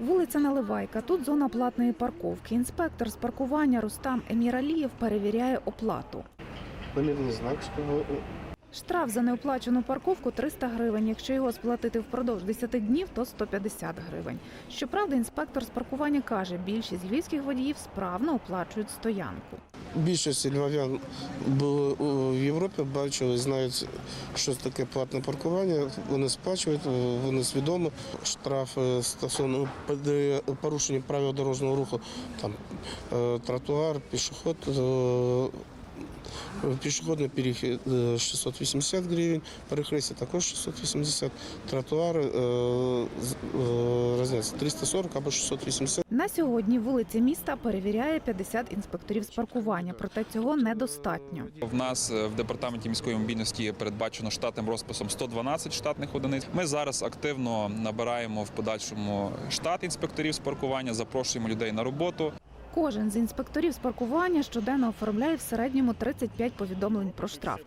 Вулиця Наливайка. Тут зона платної парковки. Інспектор з паркування Рустам Еміралієв перевіряє оплату. Номерний знак. Штраф за неоплачену парковку 300 гривень. Якщо його сплатити впродовж 10 днів, то 150 гривень. Щоправда, інспектор з паркування каже, більшість львівських водіїв справно оплачують стоянку. Більшість львов'ян були Європі, бачили, знають, що таке платне паркування. Вони сплачують, вони свідомо. Штрафи стосовно при порушенні правил дорожнього руху, там е, тротуар, пішоход. е, Пішохідний перехід е, 680 гривень, перехрестя також 680, тротуари е, з- е, різниця 340 або 680. На сьогодні вулиці міста перевіряє 50 інспекторів з паркування, проте цього недостатньо. В нас е, в департаменті міської мобільності передбачено штатним розписом 112 штатних одиниць. Ми зараз активно набираємо в подальшому штат інспекторів з паркування, запрошуємо людей на роботу. Кожен з інспекторів з паркування щоденно оформляє в середньому 35 повідомлень про штраф.